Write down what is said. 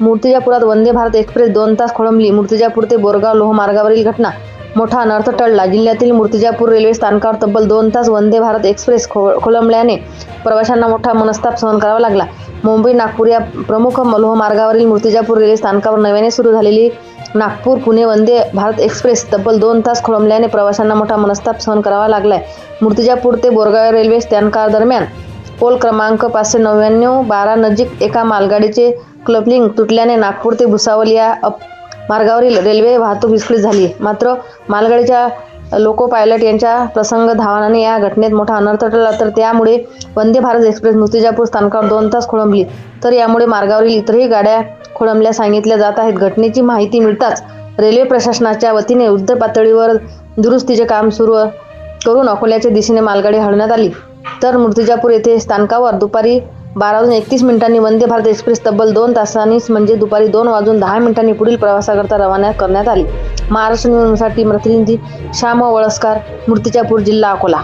मूर्तिजापुरात Vande Bharat express दोन तास खोळंबली. मूर्तिजापूर ते बोरगाव लोह मार्गावरील घटना. मोठा अनर्थ टळला. जिल्ह्यातील मूर्तिजापूर रेल्वे स्थानकावर तब्बल दोन तास वंदे भारत एक्सप्रेस खो खोळंबल्याने प्रवाशांना मोठा मनस्ताप सहन करावा लागला. मुंबई नागपूर या प्रमुख लोह मार्गावरील मूर्तिजापूर रेल्वे स्थानकावर नव्याने सुरू झालेली नागपूर पुणे वंदे भारत एक्सप्रेस तब्बल दोन तास खोळंबल्याने प्रवाशांना मोठा मनस्ताप सहन करावा लागलाय. मूर्तिजापूर ते बोरगाव रेल्वे स्थानकादरम्यान पोल क्रमांक पाचशे नव्याण्णव बारा नजीक एका मालगाडीचे क्लबलिंग तुटल्याने नागपूर ते भुसावल या अप मार्गावरील रेल्वे वाहतूक विस्कळीत झाली. मात्र मालगाडीच्या लोको पायलट यांच्या प्रसंग धावनाने या घटनेत मोठा अनर्थ टळला. तर त्यामुळे वंदे भारत एक्सप्रेस मूर्तिजापूर स्थानकावर दोन तास खोळंबली. तर यामुळे मार्गावरील इतरही गाड्या खोळंबल्या सांगितल्या जात आहेत. घटनेची माहिती मिळताच रेल्वे प्रशासनाच्या वतीने युद्ध पातळीवर दुरुस्तीचे काम सुरू करून अकोल्याच्या दिशेने मालगाडी हलण्यात आली. तर मूर्तिजापूर येथे स्थानकावर दुपारी बारा वाजून एकतीस मिनिटांनी वंदे भारत एक्सप्रेस तब्बल दोन तासांनीच म्हणजे दुपारी दोन वाजून दहा मिनिटांनी पुढील प्रवासाकरता रवाना करण्यात आली. महाराष्ट्र निवडणुकीसाठी प्रतिनिधी श्याम वळसकार मूर्तिजापूर जिल्हा अकोला.